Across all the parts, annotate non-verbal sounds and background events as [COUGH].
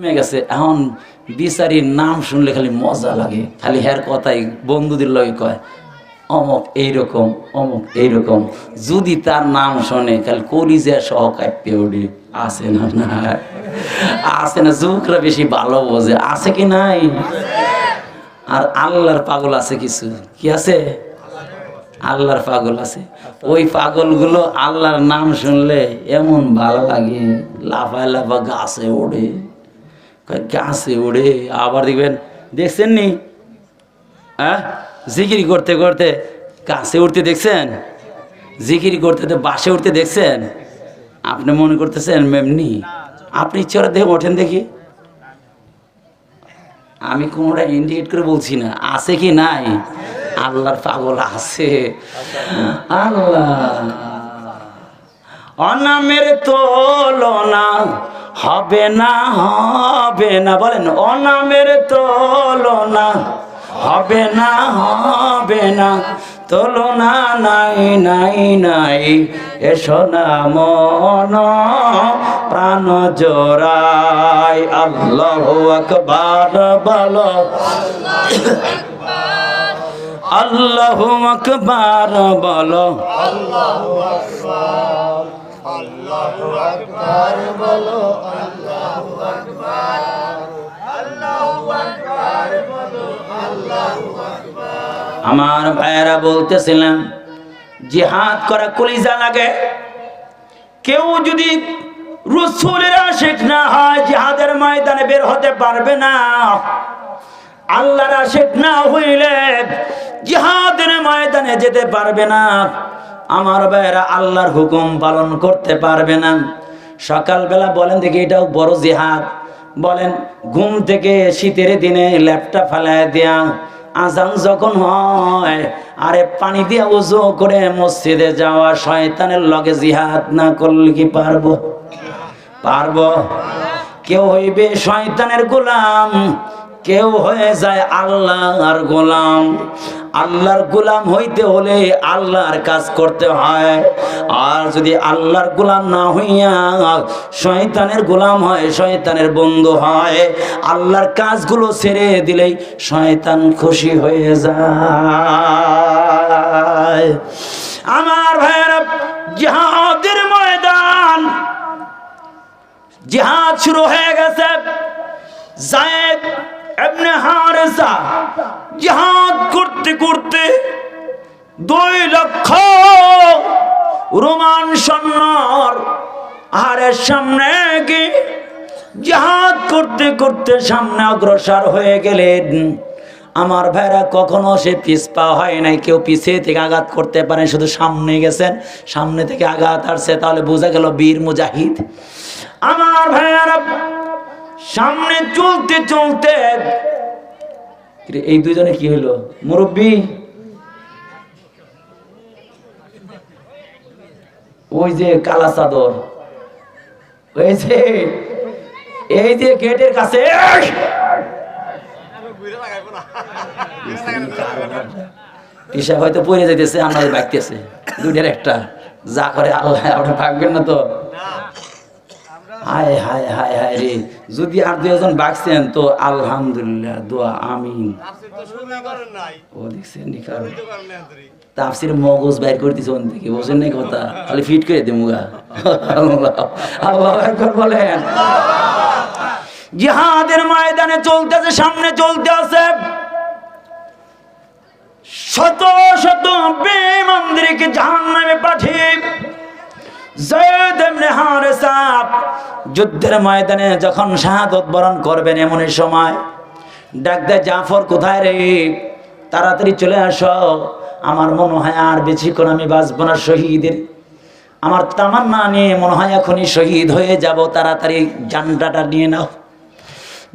কমে গেছে, এখন বিচারির নাম শুনলে খালি মজা লাগে। খালি হ্যার কথাই বন্ধুদের লগে কয়, অমক এইরকম অমক এইরকম। যদি তার নাম শোনে, খালি কলিজা সহ কাঁপতে ওঠে। আছে না না আছে না, যুবকরা বেশি ভালো বোঝে। আছে কি নাই? আর আল্লাহর পাগল আছে কিছু? কি আছে? আল্লাহর পাগল আছে। ওই পাগলগুলো আল্লাহর নাম শুনলে এমন ভালো লাগে, লাফায় লাফা গাছে ওড়ে। গাছে ওড়ে আবার দেখবেন দেখছেন নি হ্যাঁ? জিকিরি করতে করতে গাছে উঠতে দেখছেন? জিকিরি করতে তো বাসে উঠতে দেখছেন? আপনি মনে করতেছেন, মেমনি, আপনি ইচ্ছে করে দেখে ওঠেন দেখি। আমি কোনোটা ইন্ডিকেট করে বলছি না, আছে কি নাই? আল্লাহর পাগল আছে। আল্লাহ। অনামের তোলনা হবে না হবে না, বলেন, অনামের তোলনা, হবে না হবে না, তুলনা নাই নাই নাই, এসো না মন, প্রাণ জোড়াই, আল্লাহ আকবার, বলো। আল্লাহ আকবার, বলো। আমার ভাইয়েরা বলতেছিলাম জিহাদ করা কলিজা লাগে। কেউ যদি রসুলের আশেক না হয়, জিহাদের ময়দানে বের হতে পারবে না। আল্লাহর আশেক না হইলে জিহাদের ময়দানে যেতে পারবে না। আমার ভাইয়েরা, আল্লাহর হুকুম পালন করতে পারবে না। সকালবেলা বলেন দেখি এটাও বড় জিহাদ। বলেন, ঘুম থেকে শীতের দিনে ল্যাপটা ফেলায় দেয়া আজান যখন হয়, আরে পানি দিয়ে উজু করে মসজিদে যাওয়া শয়তানের লগে জিহাদ না করলে কি পারব? পারব। কেউ হইবে শয়তানের গোলাম কেউ হয়ে যায় আল্লাহর গোলাম। আল্লাহর গোলাম হইতে হলে আল্লাহর কাজ করতে হয়। আর যদি আল্লাহর গোলাম না হইয়া শয়তানের গোলাম হয়, শয়তানের বন্ধু হয়, আল্লাহর কাজগুলো ছেড়ে দিলেই শয়তান খুশি হয়ে যায়। আমার ভাইয়েরা, জিহাদের ময়দান। জিহাদ শুরু হয়ে গেছে। জায়েদ এমনি হারেসা জিহাদ করতে করতে দুই লক্ষ রোমান সৈন্যর আহারের সামনে গিয়ে জিহাদ করতে করতে সামনে অগ্রসর হয়ে গেলেন। আমার ভাইরা, কখনো সে পিছপা হয় নাই। কেউ পিছিয়ে থেকে আঘাত করতে পারে, শুধু সামনে গেছেন, সামনে থেকে আঘাত আসছে, তাহলে বোঝা গেল বীর মুজাহিদ। আমার ভাইয়ারা সামনে চলতে চলতে এই দুজনে কি হলো মুরব্বী? ওই যে কালা চাদর। ওই যে, এই যে গেটের কাছে। টিসা হয়তো পড়ে যাইতেছে, আমাদের বাগতেছে দুইটার একটা। যা করে আল্লাহ, আপনি ভাগবেন না তো। হায় হায় হায় হায় রে। যদি আর দুজন বাগছেন তো আলহামদুলিল্লাহ দোয়া আমিন। ও দেখছেন মগজ বাইর করতেছে ওন থেকে কথা? খালি ফিট করে দে মুগা আল্লাহ একবার বলেন। জিহাদের ময়দানে চলতেছে সামনে চলতে আছে। শত শত বেমন্দিরকে পাঠিয়ে জয়দ এমনি হারেসা যুদ্ধের ময়দানে যখন শাহাদত বরণ করবেন এমনই সময়, ডাক দেয়, জাফর কোথায় রে? তাড়াতাড়ি চলে আসো। আমার মনে হয় আর বেশিক্ষণ আমি বাঁচবো না শহীদের। আমার তামান্না নিয়ে মনে হয় এখনই শহীদ হয়ে যাব। তাড়াতাড়ি জান্ডাটা নিয়ে নাও।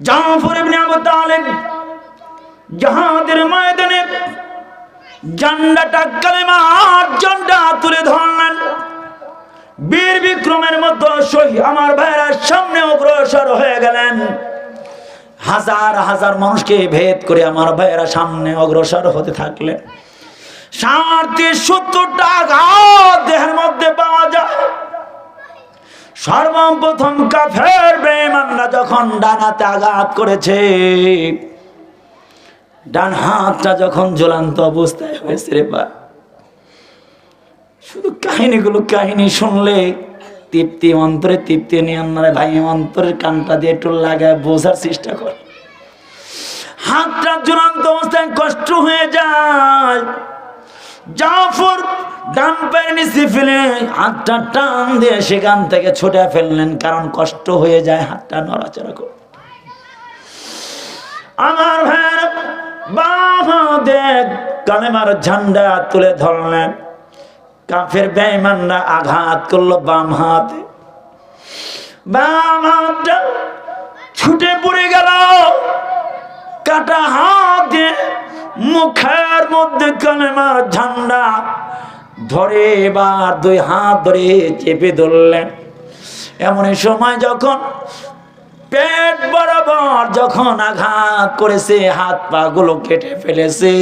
জাফর ইবনে আবু জাহাদের ময়দানে জান্ডাটা কালেমার জান্ডা তুলে ধরলেন। বীর বিক্রমের মতো সহি আমার ভাইয়েরা সামনে অগ্রসর হয়ে গেলেন। হাজার হাজার মানুষকে ভেদ করে আমার ভাইয়েরা সামনে অগ্রসর হতে থাকলেন। ষাট সত্তরটা আঘাত দেহের মধ্যে পাওয়া যায়। সর্বপ্রথম কাফের বেমানরা যখন ডানাতে আঘাত করেছে, ডান হাতটা যখন জ্বলান্ত অবস্থায় হয়েছে রে বা শুধু কাহিনীগুলো কাহিনী শুনলে তৃপ্তি, অন্তরে তৃপ্তি নিয়ে ভাই অন্তরের কানটা দিয়ে একটু লাগায়, বোঝার চেষ্টা করে। হাতটা জ্বলান্ত অবস্থায় কষ্ট হয়ে যায়। জাফর ডান পায়ের নিচে ফেলে হাতটা টান দিয়ে সেখান থেকে ছুটে ফেললেন, কারণ কষ্ট হয়ে যায় হাতটা নড়াচড়া করে আমার ভাইয়ের বাহাদে কালেমার ঝান্ডা তুলে ধরলেন। কাফের বেঈমানরা আঘাত করল বাম হাতে। বাম হাতটা ছুটে পড়ে গেল। কাটা হাত মুখের মধ্যে কালেমার ঝান্ডা ধরে এবার দুই হাত ধরে চেপে ধরলেন। এমন সময় যখন পেট বরাবর যখন আঘাত করেছে, হাত পা গুলো কেটে ফেলেছে।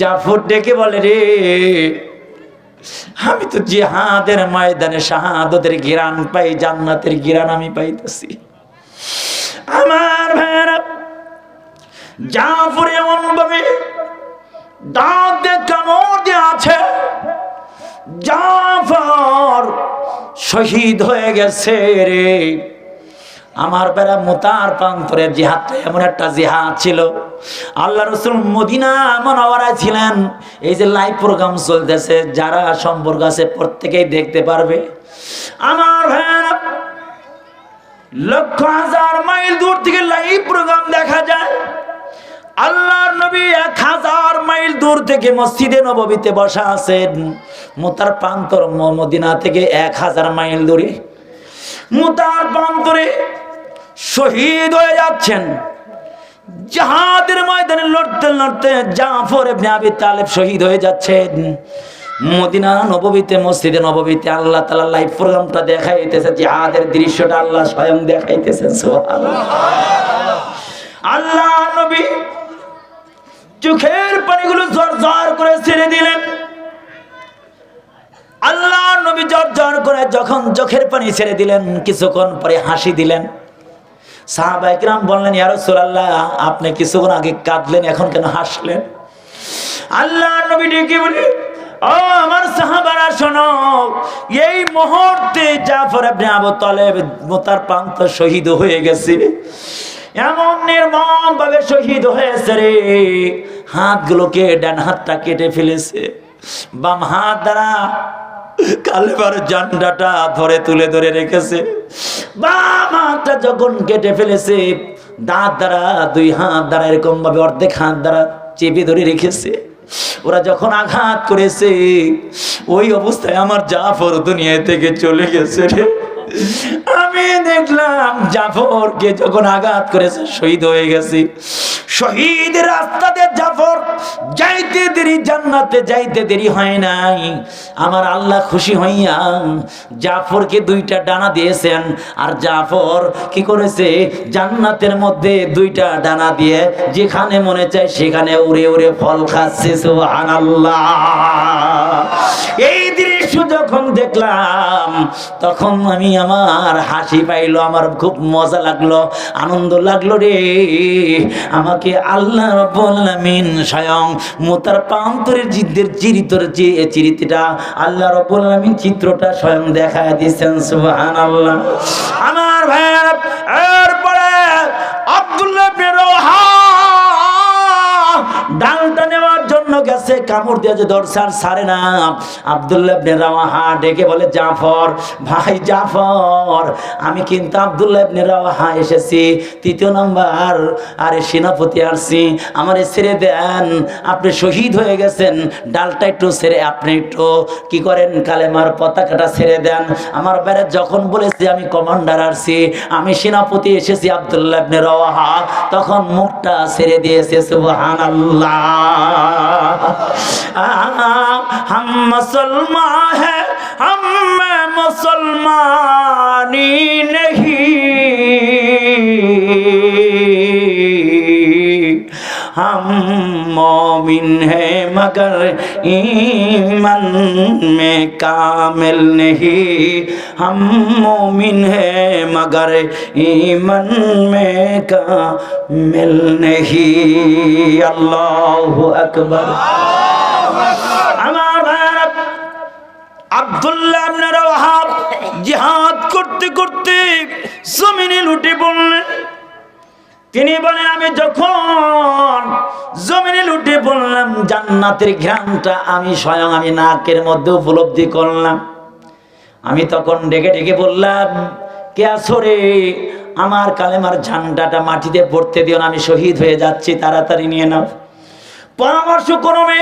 জাফর ডেকে বলে, রে আমি তো জিহাদের ময়দানে শাহাদতের গিরান পাই, জান্নাতের গিরান আমি পাইতেছি। আমার ভাইয়েরা, জাফর এমন ভাবে দাঁত কামড় আছে, জাফর শহীদ হয়ে গেছে রে। আমার বেড়া মোতার প্রান্তরের জিহাদটা এমন একটা জিহাদ ছিল। আল্লাহ রসুল মদিনা মনোয়ারায় ছিলেন। এই যে লাইভ প্রোগ্রাম চলতেছে, যারা সম্পর্ক আছে প্রত্যেকেই দেখতে পারবে। আমার লক্ষ হাজার মাইল দূর থেকে লাইভ প্রোগ্রাম দেখা যায়। আল্লাহর নবী এক হাজার মাইল দূর থেকে মসজিদে নববীতে বসা আছেন। মোতার প্রান্তর মদিনা থেকে এক হাজার মাইল দূরে। মোতার প্রান্তরে শহীদ হয়ে যাচ্ছেন। জাহাদের ময়দানে লড়তে লড়তে জাফর ইবনে আবি তালেব শহীদ হয়ে যাচ্ছেন। মদিনা নববীতে, মসজিদে নববীতে আল্লাহ তাআলা লাইভ প্রোগ্রামটা দেখাইতেছে, জিহাদের দৃশ্যটা আল্লাহ স্বয়ং দেখাইতেছেন সুবহানাল্লাহ। আল্লাহ নবী চোখের পানিগুলো জর করে ছেড়ে দিলেন। আল্লাহ নবী জর জর করে যখন চোখের পানি ছেড়ে দিলেন, কিছুক্ষণ পরে হাসি দিলেন। সাহাবাইকরাম বললেন, ইয়া রাসূলুল্লাহ, আপনি কিছুক্ষণ আগে কাঁদলেন, এখন কেন হাসলেন? আল্লাহ নবী ডেকে বলি, ও আমার সাহাবারা, শোনো, এই মুহূর্তে জাফর ইবনে আবু তালেব মোতার প্রান্ত শহীদ হয়ে গেছে। এমন নির্মম ভাবে শহীদ হয়েছে রে, হাতগুলোকে ডান হাতটা কেটে ফেলেছে। বাম হাত দ্বারা কালেবার জান্ডাটা ধরে তুলে ধরে রেখেছে। বাবাটা যখন কেটে ফেলেছে, দাঁত দ্বারা, দুই হাত দ্বারা এরকম ভাবে অর্ধেক হাত দ্বারা চেপে ধরে রেখেছে। ওরা যখন আঘাত করেছে, ওই অবস্থায় আমার জাফর দুনিয়া থেকে চলে গেছে রে। আমি দেখলাম জাফরকে যখন আঘাত করেছে, শহীদ হয়ে গেছে। শহীদ রাস্তাতে জাফর, যাইতে দেরি, জান্নাতে যাইতে দেরি হয় নাই। আমার আল্লাহ খুশি হইয়া জাফরকে দুইটা ডানা দিয়েছেন, আর জাফর কি করেছে? জান্নাতের মধ্যে দুইটা ডানা দিয়ে যেখানে মনে চায় সেখানে উড়ে উড়ে ফল খাচ্ছে, সুবহানাল্লাহ। এই দৃশ্য যখন দেখলাম, তখন আমি আমার হাসি পাইলো, আমার খুব মজা লাগল, আনন্দ লাগল রে। আমাকে আল্লাহ রবীন্দিন স্বয়ং মোতার পান্তরের জিদ্দের চিরিতর যে চিরিতিটা, আল্লাহ রবীন্দিন চিত্রটা স্বয়ং দেখায় দিয়েছেন সুবাহ আমার ভাইয়ের গেছে, কামড় দিয়ে যে দর্শার সারে না। আবদুল্লাহ ইবনে ডেকে বলে, জাফর, ভাই জাফর, আমি কিন্তু আবদুল্লাহ ইবনে এসেছি। তৃতীয় নাম্বার, আরে সেনাপতি আসছি। আমারে ছেড়ে দেন, আপনি শহীদ হয়ে গেছেন। ডালটা একটু ছেড়ে, আপনি একটু কি করেন? কালেমার পতাকাটা ছেড়ে দেন। আমার বেড়ে যখন বলেছি, আমি কমান্ডার আসছি, আমি সেনাপতি এসেছি আবদুল্লাহ ইবনে তখন মুখটা ছেড়ে দিয়েছে, সুবহানাল্লাহ। हम मुसलमान है हम में मुसलमानी नहीं हम मोमिन है मगर ईमान में कामिल नहीं हम मोमिन है मगर ईमान में कामिल नहीं अल्लाह अकबर আমার ভাইয়েরা, আব্দুল্লাহ ইবনে রাওয়াহাব জিহাদ করতে করতে জমিনে লুটে পড়লেন তিনি বলেন, আমি যখন জমিনে লুটে পড়লাম, জান্নাতের ঘ্রাণটা আমি স্বয়ং আমি নাকের মধ্যে উপলব্ধি করলাম। আমি তখন ডেকে ডেকে বললাম, কে আসরে আমার কালেমার ঝান্ডাটা মাটিতে পড়তে দিও না, আমি শহীদ হয়ে যাচ্ছি, তাড়াতাড়ি নিয়ে নাও। পরামর্শ ক্রমে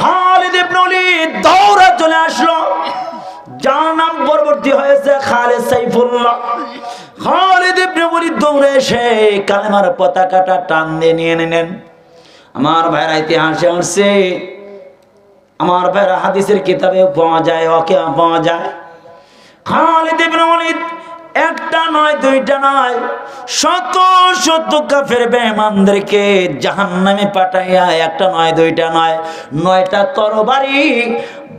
খালিদ ইবনে ওলীদ দৌড়ে চলে আসলো। যার নাম পরবর্তী হয়েছে খালিদ সাইফুল্লাহ। খালিদ ইবনে ওলীদ দৌড়ে এসে কালেমার পতাকাটা টান দিয়ে নিয়ে নিলেন। আমার ভাইরা ইতিহাসে আসছে। আমার ভাইরা হাদিসের কিতাবে পাওয়া যায় ওকে পাওয়া যায়। খালিদ ইবনে ওলীদ একটা নয়, দুইটা নয়। শত শত কাফের বেঈমানদেরকে জাহান্নামে পাঠাইয়া একটা নয়, দুইটা নয়। নয়টা তরবারি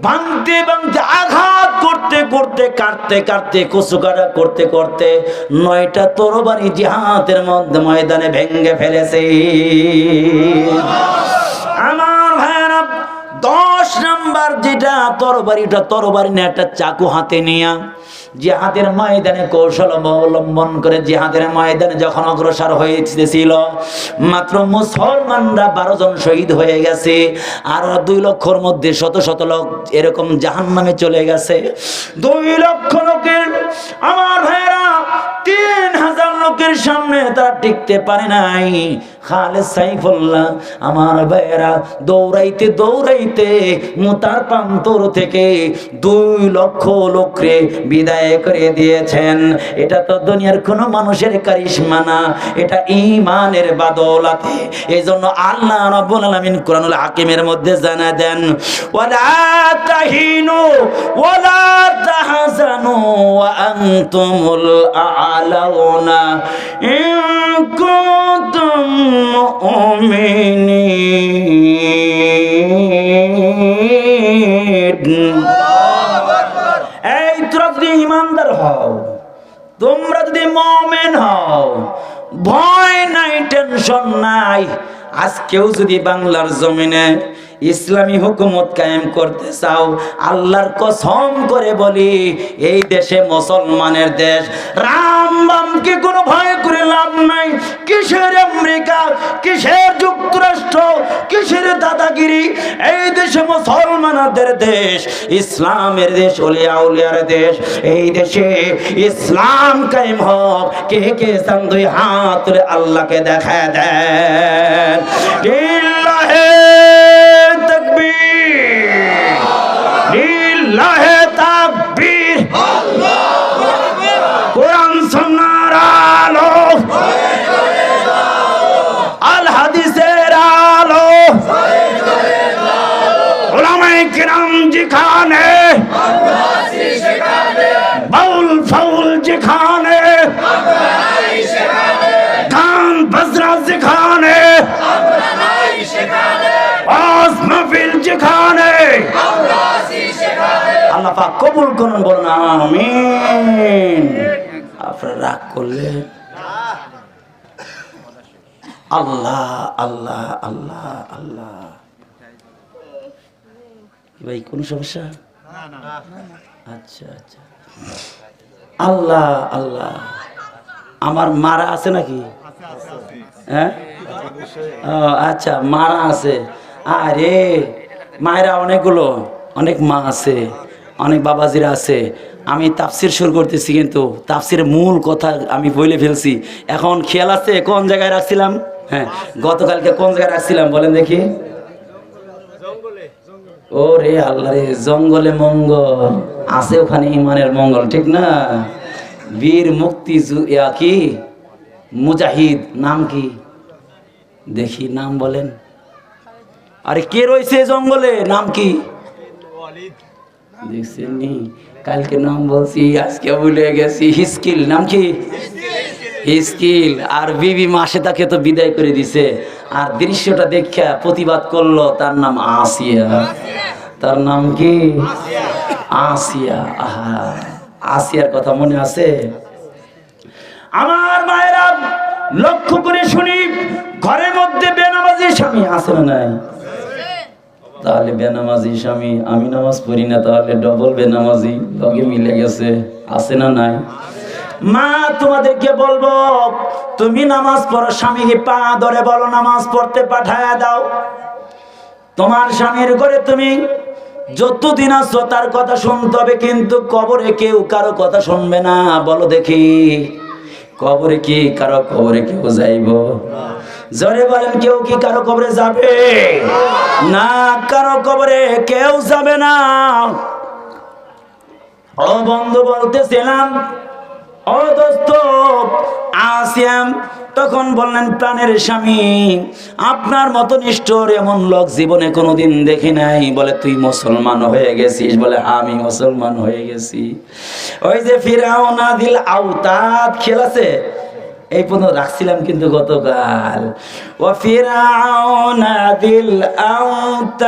ভাঙতে ভাঙতে, আঘাত করতে করতে, কাটতে কাটতে কচু কাটা করতে করতে নয়টা তরবারি জিহাদের মধ্যে ময়দানে ভেঙ্গে ফেলেছে। আমার দশ নাম্বার যেটা তরবারিটা, তরবারি নিয়ে একটা চাকু হাতে নিয়া, জিহাদের ময়দানে কৌশল অবলম্বন করে জিহাদের ময়দানে যখন অগ্রসর হয়েছিল, মাত্র মুসলমানরা বারো জন শহীদ হয়ে গেছে, আর দুই লক্ষর মধ্যে শত শত লোক এরকম জাহান নামে চলে গেছে। দুই লক্ষ লোকের, আমার ভাইয়েরা, তিন হাজার লোকের সামনে তারা টিকতে পারে নাই। খালেদ সাইফুল্লাহ, আমার ভাইয়েরা, দৌড়াইতে দৌড়াইতে মুতার প্রান্তর থেকে দুই লক্ষ লোকরে বিদায় করে দিয়েছেন। এটা তো দুনিয়ার কোনো মানুষের কারিশমা না, এটা ইমানের বাদলাতে। এই জন্য আল্লাহ রাব্বুল আলামিন কোরআনুল হাকিমের মধ্যে জানা দেন, ওয়ালা তাহিনু ওয়ালা তাহজানু ওয়া আনতুমুল আ'লাউনা। ইন কুনতুম এই তোরা যদি ইমানদার হও, তোমরা যদি মমেন হও, ভয় নাই, টেনশন নাই। আজকেও যদি বাংলার জমিনে ইসলামী হুকুমত কায়েম করতে চাও, আল্লাহর কসম করে বলি, এই দেশে মুসলমানের দেশ রাম বামকে কোনো ভয় করে লাভ নাই। কিসের আমেরিকা, কিসের যুক্তরাষ্ট্র, কিসের দাদাগিরি? এই দেশে মুসলমানদের দেশ, ইসলামের দেশ ওলিয়া উলিয়ার দেশ। এই দেশে ইসলাম কায়েম হোক। কে কে চান দুই হাত তুলে আল্লাহকে দেখা দেন। লিল্লাহে যেখানে বাউল ফাউল যেখানে গান বাজরা যেখানে যেখানে আল্লাহ পাক কবুল করুন, বলুন, আমিন। আপনারা রাগ করলে আল্লাহ আল্লাহ আল্লাহ আল্লাহ। ভাই কোন সমস্যা? আচ্ছা আচ্ছা। আল্লাহ আল্লাহ। আমার মারা আছে নাকি? হ্যাঁ? ও, আচ্ছা মারা আছে। আরে মায়েরা অনেকগুলো অনেক মা আছে অনেক বাবাজিরা আছে। আমি তাফসির শুরু করতেছি কিন্তু তাফসিরের মূল কথা আমি বলে ফেলছি। এখন খেয়াল আছে কোন জায়গায় রাখছিলাম? হ্যাঁ গতকালকে কোন জায়গায় রাখছিলাম বলেন দেখি। ও রে আল্লাহ রে, জঙ্গলে মঙ্গল, আছে ওখানে ইমানের মঙ্গল, ঠিক না? বীর মুক্তি কি? মুজাহিদ, নাম কি? দেখি, নাম বলেন। আরে কে রয়েছে জঙ্গলে? নাম কি? দেখছেন নি কালকে নাম বলছি, আজকে ভুলে গেছি। হিস্কিল, নাম কি? হিস্কিল। আর বিবি মাসে তাকে তো বিদায় করে দিছে। আর দৃশ্যটা দেখা প্রতিবাদ করল, তার নাম আসিয়া। তার নাম কি? আসিয়া। আহা, আসিয়ার কথা মনে আছে? আমার মায়েরা, লক্ষ্য করে শুনি, ঘরের মধ্যে বেনামাজি স্বামী আছে না নাই? তাহলে বেনামাজি স্বামী, আমি নামাজ পড়ি না, তাহলে ডবল বেনামাজি, লগে মিলে গেছে, আছে না নাই? মা, তোমাদেরকে বলব, তুমি নামাজ পড়ো, স্বামীকে পা ধরে বলো, নামাজ পড়তে পাঠায়া দাও। তোমার স্বামীর ঘরে তুমি যতদিন আসছো তার কথা শুনতে হবে, কিন্তু কবরে কেউ কারও কথা শুনবে না। বলো দেখি, কবরে কি কারও কবরে কেউ যাইব? জরে বলেন, কেউ কি কারও কবরে যাবে? না, কারও কবরে কেউ যাবে না। ও বন্ধু, বলতেছিলাম দোস্ত, আসিয়াম, তখন বললেন, প্রাণের স্বামী, আপনার মতো নিষ্ঠুর এমন লোক জীবনে কোনোদিন দেখি নাই। বলে, তুই মুসলমান হয়ে গেছিস। বলে, আমি মুসলমান হয়ে গেছি। ওই যে ফিরাও না দিল আউতাত খেলাছে, এই পর্যন্ত রাখছিলাম কিন্তু গতকাল। ও ফিরাও না দিল আউতাত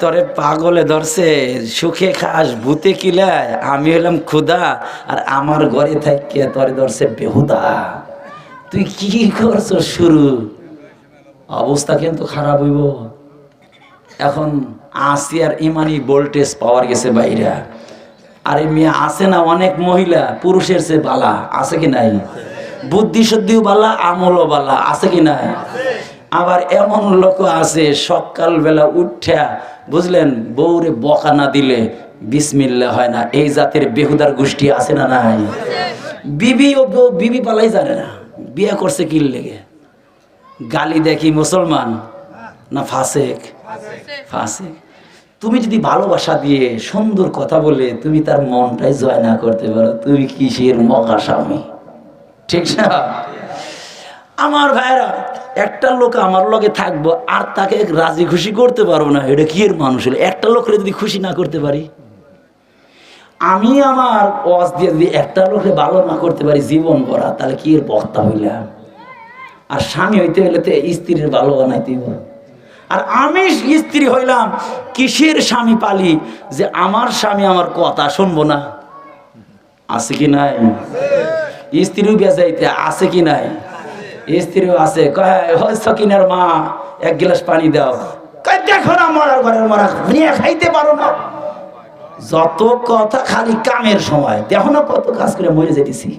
তোরে পাগলে ধরছে, সুখে খাস, ভূতে কিলায়, আমি হলাম ক্ষুদা আর আমার ঘরে থাকে তোরে ধরছে বেহুদা। তুই কি করছ শুরু? অবস্থা কিন্তু খারাপ হইব। এখন আসিয়ার ইমানি ভোল্টেজ পাওয়ার গেছে বাইরা। আরে মেয়ে, আছে না অনেক মহিলা, পুরুষের সে বালা, আছে কি নাই? বুদ্ধি শুদ্ধিও বালা, আমলও বালা, আছে কি নাই? আবার এমন লোক আছে সকাল বেলা উঠা বুঝলেন? বউরে বকা না দিলে বিসমিল্লা হয় না। এই জাতের বেহুদার গোষ্ঠী আছে না নাই? বিবি ও বউ বিবি পালাই জানে না। বিয়ে করছে কি লেগে। গালি দেখি মুসলমান? না ফাসেক? ফাসেক। তুমি যদি ভালোবাসা দিয়ে সুন্দর কথা বলে তুমি তার মনটাই জয় না করতে পারো। তুমি কিসের মকা স্বামী? ঠিক না? আমার ভাইরা একটা লোক আমার লগে থাকব আর তাকে রাজি খুশি করতে পারব না, এটা কি এর মানুষ হলো? একটা লোকের যদি খুশি না করতে পারি? আমি আমার ওয়াজ দিয়ে যদি একটা লোকে ভালো না করতে পারি জীবন করা তাহলে কি এর বক্তা হইলাম? আর স্বামী হইতে হইলে তো স্ত্রীর ভালো বানাইতে। আর আমি স্ত্রী হইলাম কিসের স্বামী পালি যে আমার স্বামী আমার কথা শুনব না? আছে কি নাই? স্ত্রীও বেজাইতে, আছে কি নাই? স্ত্রীও আছে সকিনের মা, এক গ্লাস পানি দাও। দেখো না, মরার ঘরের মরা, নিয়ে খাইতে পারো না। যত কথা খালি কামের সময়, দেখো না কত কাজ করে মরে যেতেছি।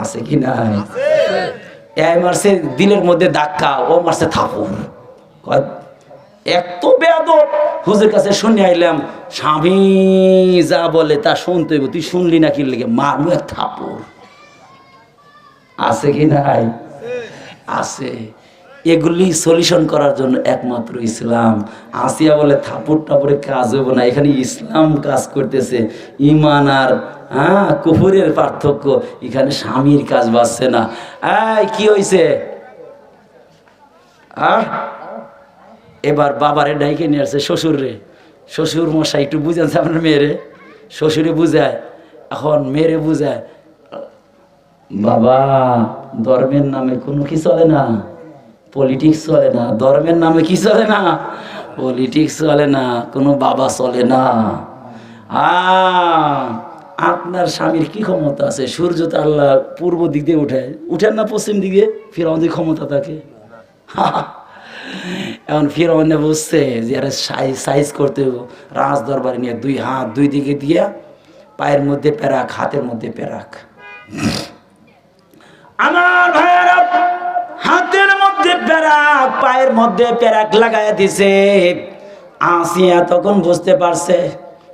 আছে কি নাই? এই মারছে দিলের মধ্যে ধাক্কা, ও মারছে থাপুর এত বেদ হুজুর কাছে শুনে আইলাম, স্বামী যা বলে তা শুনতে তুই শুনলি না কি লেগে? মারমু এক থাপুর আছে কি নাই? আছে। এগুলি সলিউশন করার জন্য একমাত্র ইসলাম। আসিয়া বলে থাপুর টাপুরে কাজ হইব না। এখানে ইসলাম কাজ করতেছে। ইমান আর হ্যাঁ কুফুরের পার্থক্য। এখানে স্বামীর কাজ বাঁচছে না। এই, কি হয়েছে এবার বাবারে ডাইকে নিয়ে আসছে, শ্বশুর রে। শ্বশুর মশাই, একটু বুঝাচ্ছে আপনার মেয়েরে। শ্বশুরে বুঝায়, এখন মেয়েরে বুঝায়। বাবা, ধর্মের নামে কোনো কি চলে না? পলিটিক্স চলে না। ধর্মের নামে কি চলে না? পলিটিক্স চলে না, কোনো বাবা চলে না। আপনার স্বামীর কি ক্ষমতা আছে? সূর্য তো আল্লাহ পূর্ব দিক দিয়ে উঠায়। উঠেন না পশ্চিম দিকে ফির আমাদের ক্ষমতা থাকে [LAUGHS] এখন ফির অন্য বুঝছে যে আরে সাইজ সাইজ করতে। রাজ দরবারে নিয়ে দুই হাত দুই দিকে দিয়া, পায়ের মধ্যে প্যারাক, হাতের মধ্যে প্যারাক। [LAUGHS] আমার ভাইয়েরা হাতের মধ্যে প্যারাক, পায়ের মধ্যে প্যারাক লাগাই দিছে। আসিয়া তখন বুঝতে পারছে,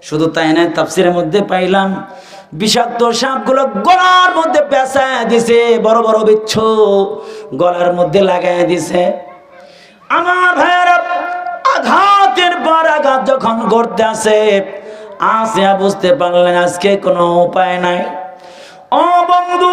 শুধু তাই না, তাফসিরের মধ্যে পাইলাম, বিষাক্ত সাপগুলো গলার মধ্যে পেঁচায় দিছে, বড় বড় বিচ্ছু গলার মধ্যে লাগাই দিছে। আমার ভাইয়েরা আঘাতের পর আঘাত যখন করতে আসে আসিয়া বুঝতে পারলেন আজকে কোনো উপায় নাই। ও বন্ধু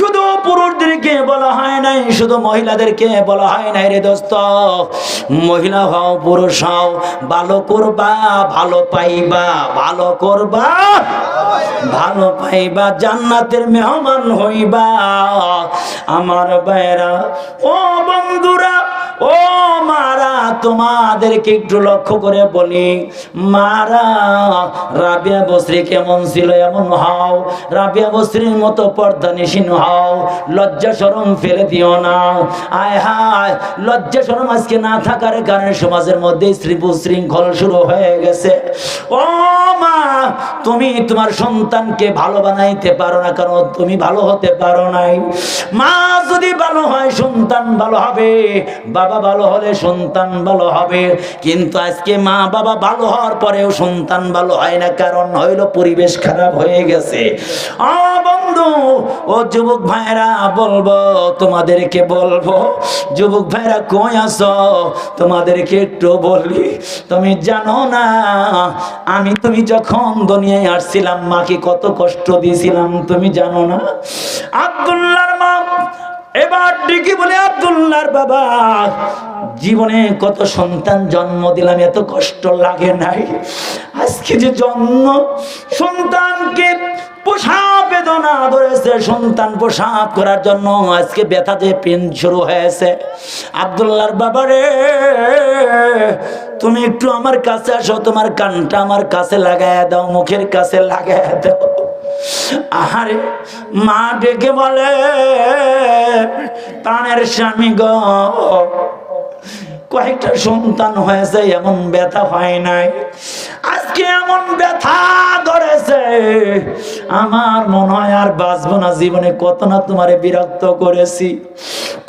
শুধু পুরুষদেরকে বলা হয় নাই, শুধু মহিলাদেরকে বলা হয় নাই রে দোস্ত। মহিলা হও, পুরুষ হও, ভালো করবা, ভালো পাইবা, ভালো করবা, ভালো পাইবা, জান্নাতের মেহমান হইবা। আমার বাইরা ও বন্ধুরা, ও তোমাদেরকে একটু লক্ষ্য করে বলি। মারা, রাবিয়া বসরি কেমন ছিল এমন হও। রাবিয়া বসরির মতো পর্দা নিশিন হও। লজ্জা শরম ফেলে দিও না। আয় হায়, লজ্জা শরম আজকে না থাকার কারণে সমাজের মধ্যে শ্রী শৃঙ্খল শুরু হয়ে গেছে। ও মা, তুমি তোমার সন্তানকে ভালো বানাইতে পারো না, কারণ তুমি ভালো হতে পারো নাই। মা, যদি ভালো হয়, সন্তান ভালো হবে। বাবা ভালো হলে সন্তান ভালো হবে। কিন্তু আজকে মা বাবা ভালো হওয়ার পরেও সন্তান ভালো হয় না, কারণ হইল পরিবেশ খারাপ হয়ে গেছে। বন্ধু, ও যুবক ভাইরা বলব, তোমাদেরকে বলব, যুবক ভাইরা কই আসো তোমাদেরকে একটু বলি, তুমি জানো না, আমি তুমি যখন দুনিয়ায় আসছিলাম, মাকে কত কষ্ট দিয়েছিলাম, তুমি জানো না? আব্দুল্লাহর মা এবার ডেকে বলে আব্দুল্লাহর বাবা, জীবনে কত সন্তান জন্ম দিলাম, এত কষ্ট লাগে নাই। আজকে যে জন্ম, সন্তানকে পোশাক বেদনা ধরেছে, সন্তান পোশাক করার জন্য আজকে ব্যথা যে পেন শুরু হয়েছে। আব্দুল্লাহর বাবারে তুমি একটু আমার কাছে আসো, তোমার কানটা আমার কাছে লাগায় দাও, মুখের কাছে লাগায় দাও। আহারে, মা ডেকে বলে প্রাণের স্বামী গ, কয়েকটা সন্তান হয়েছে, এমন ব্যথা হয় নাই। আজকে এমন ব্যথা ধরেছে, আমার মনে হয় আর বাঁচবো না। জীবনে কত না তোমারে বিরক্ত করেছি।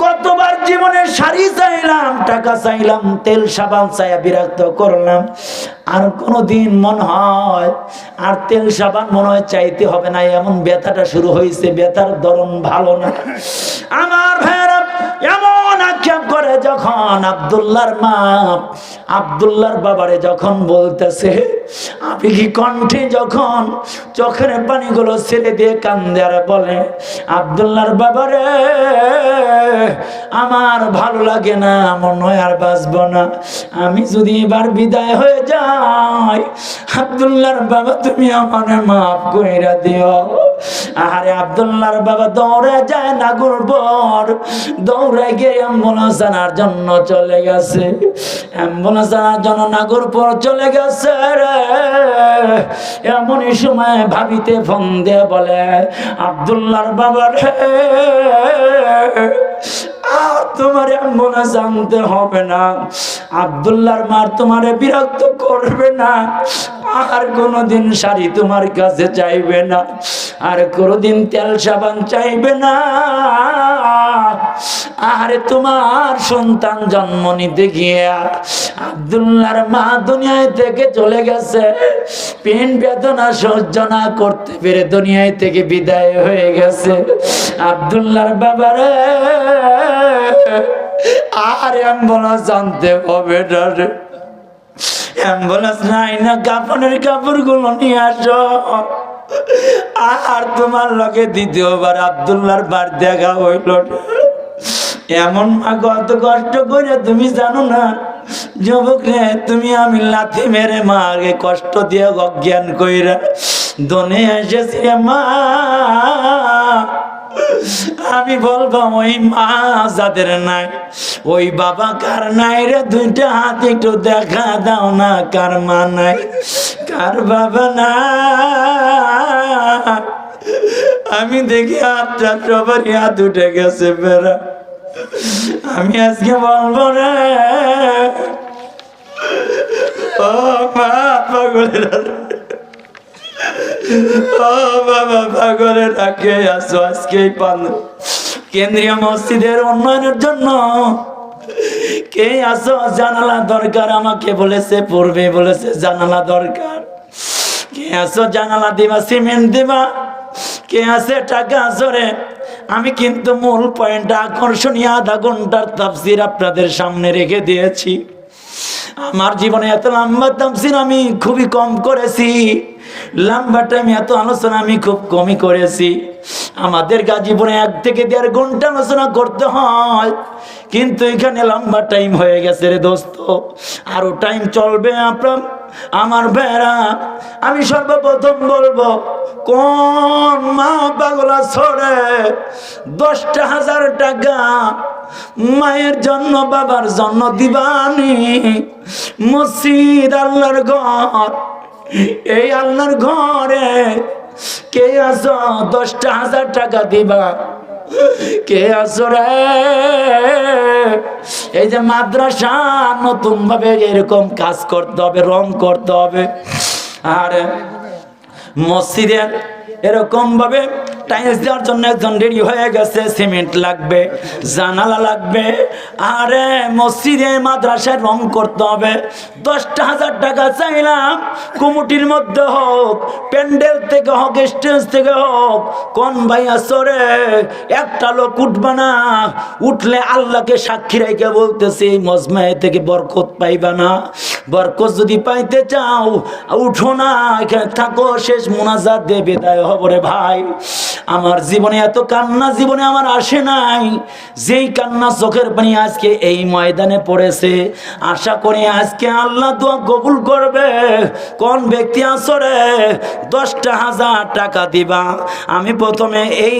কতবার জীবনে শাড়ি চাইলাম, টাকা চাইলাম, তেল, সাবান চাইয়া বিরক্ত করলাম। আর কোনোদিন মনে হয়, আর তেল, সাবান মনে হয় চাইতে হবে না, এমন ব্যথাটা শুরু হয়েছে, ব্যথার ধরন ভালো না। আমার ভাইয়েরা, এমন আক্ষেপ করে যখন আবদুল্লার মা আবদুল্লার বাবারে যখন বলতেছে আপনি কি কণ্ঠে যখন চোখের পানিগুলো ছেড়ে দিয়ে কান্দে আর বলে আবদুল্লার বাবারে, আমার ভালো লাগে না, মনে হয় আর বাঁচবো না। আমি যদি এবার বিদায় হয়ে যাই আবদুল্লার বাবা তুমি আমার মাফ কইরা দিও। আরে আবদুল্লার বাবা দৌড়ে যায় নাগুর বর দৌড়ে গিয়ে অ্যাম্বুলেন্স আনার জন্য চলে গেছে। অ্যাম্বুলেন্স আনার জন্য নাগর পর চলে গেছে রে। এমনই সময় ভাবিতে ফোন দিয়ে বলে আবদুল্লার বাবা রে। তোমার মনে জানতে হবে না। আবদুল্লার মার তোমারে বিরক্ত করবে না। আর কোনোদিন শাড়ি তোমার কাছে চাইবে না। আর কোনোদিন তেল সাবান চাইবে না। আরে তোমার সন্তান জন্ম নিতে গিয়ে আবদুল্লার মা দুনিয়ায় থেকে চলে গেছে। পেন বেদনা সহ্য না করতে পেরে দুনিয়ায় থেকে বিদায় হয়ে গেছে। আবদুল্লার বাবারে আর অ্যাম্বুলেন্স আনতে হবে অ্যাম্বুলেন্স নাই না কাপড়ের কাপড়গুলো নিয়ে আসো। আর তোমার লগে দ্বিতীয়বার আবদুল্লার বার দেখা হইল। এমন মা, কত কষ্ট করে তুমি জানো না? যুবক রে, তুমি আমি লাথি মেরে মা, আগে কষ্ট দিয়ে অজ্ঞান কইরা দনে এসেছি মা। আমি বলব, ওই মা যাদের নাই, ওই বাবা কার নাই রে? দুইটা হাত একটু দেখা দাও না, কার মা নাই, কার বাবা না আমি দেখি হাতটা সবারই হাত উঠে গেছে বেড়া। আমি আজকে বলব রে, ও মা পাগলের ও রাখে আসো আজকে পান কেন্দ্রীয় মসজিদের উন্নয়নের জন্য কে আসো জানালা দরকার আমাকে বলেছে পূর্বে বলেছে জানালা দরকার কে আসো জানালা দিবা সিমেন্ট দিবা কে আছে টাকা জোরে আমি কিন্তু মূল পয়েন্ট আকর্ষণীয় আধা ঘণ্টার তাফসির আপনাদের সামনে রেখে দিয়েছি আমার জীবনে এত লম্বা তাফসির আমি খুবই কম করেছি। লম্বা টাইম এত আলোচনা আমি খুব কমই করেছি। আমাদের গাজীপুরে এক থেকে দেড় ঘণ্টা আলোচনা করতে হয়। কিন্তু এখানে লম্বা টাইম হয়ে গেছে রে দোস্ত। আরও টাইম চলবে আপনার, আমার বেড়া আমি সর্বপ্রথম বলব, কোন মা পাগলা ছড়ে দশটা হাজার টাকা মায়ের জন্য, বাবার জন্য দিবানি। মসজিদ আল্লাহর ঘর। এই আল্লাহর ঘরে কে আস দশটা হাজার টাকা দিবা। কে আছো রে? এই যে মাদ্রাসা নতুন ভাবে এরকম কাজ করতে হবে, রং করতে হবে। আর মসজিদের এরকম ভাবে টাইলস দেওয়ার জন্য একজন রেডি হয়ে গেছে সিমেন্ট লাগবে, জানালা লাগবে। আরে মসজিদে, মাদ্রাসায় রং করতে হবে। দশটা হাজার টাকা চাইলাম, কমিটির মধ্যে হোক, প্যান্ডেল থেকে হোক স্টেজ থেকে হোক, কোন ভাই আসরে একটা লোক উঠবে না। উঠলে আল্লাহকে সাক্ষী রেখে বলতেছে মজমায় থেকে বরকত পাইবা না। বরকত যদি পাইতে চাও, উঠো না, এখানে থাকো, শেষ মোনাজাত দিয়ে বিদায় হব ভাই, আমার জীবনে এত কান্না, জীবনে আমার আসে নাই। যেই কান্না চোখের পানি আজকে এই ময়দানে পড়েছে, আশা করি আজকে আল্লাহ দোয়া কবুল করবে। কোন ব্যক্তি আসরে দশটা হাজার টাকা দিবা? আমি প্রথমে এই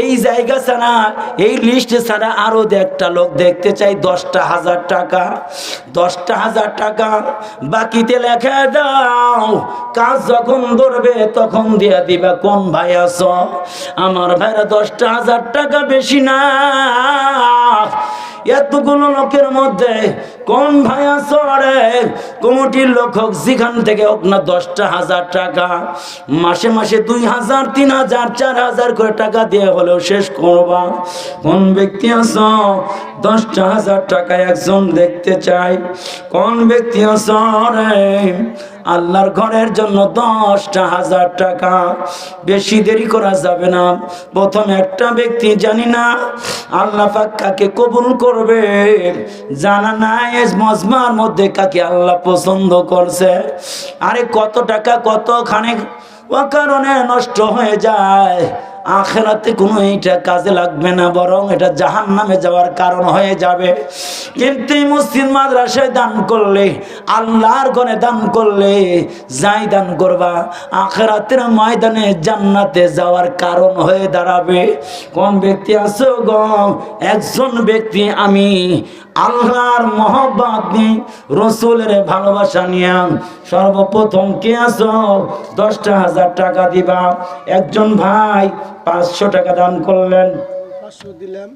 এই জায়গা ছাড়া, এই লিস্ট ছাড়া আরও একটা লোক দেখতে চাই, দশটা হাজার টাকা। দশটা হাজার টাকা বাকিতে লেখা দাও। কাজ যখন ধরবে তখন দিয়া দিবা। কোন ভাই আছো? আমার ভাইরা দশটা হাজার টাকা বেশি না। এতগুলো লোকের মধ্যে কোন ভাই আছো? রে কমিটির লোক হোক, যেখান থেকে হোক না, দশটা হাজার টাকা। মাসে মাসে দুই হাজার, তিন হাজার, চার হাজার করে টাকা দিয়ে হলেও শেষ করবা। কোন ব্যক্তি আছো? দশটা হাজার টাকা একজন দেখতে চাই কোন ব্যক্তি আছো? রে আল্লাহর ঘরের জন্য দশটা হাজার টাকা। বেশি দেরি করা যাবে না। প্রথম একটা ব্যক্তি জানি না, আল্লাহ পাক কাকে কবুল করবে। জানা নাই মজমার মধ্যে কাকে আল্লাহ পছন্দ করছে। আরে কত টাকা কত খানে কারণে নষ্ট হয়ে যায়। আখেরাতে কোনো এইটা কাজে লাগবে না, বরং এটা জাহান নামে যাওয়ার কারণ হয়ে যাবে। কিন্তু মসজিদ মাদ্রাসায় দান করলে, আল্লাহর ঘরে দান করলে যাই দান করবা, আখেরাতের ময়দানে জান্নাতে যাওয়ার কারণ হয়ে দাঁড়াবে। কোন ব্যক্তি আছো গ? একজন ব্যক্তি আমি আল্লাহর মহব্বত নিয়ে, রসুলের ভালোবাসা নিয়ে। সর্বপ্রথম কে আছো? দশটা হাজার টাকা দিবা। একজন ভাই পাঁচশো টাকা দান করলেন। পাঁচশো দিলাম।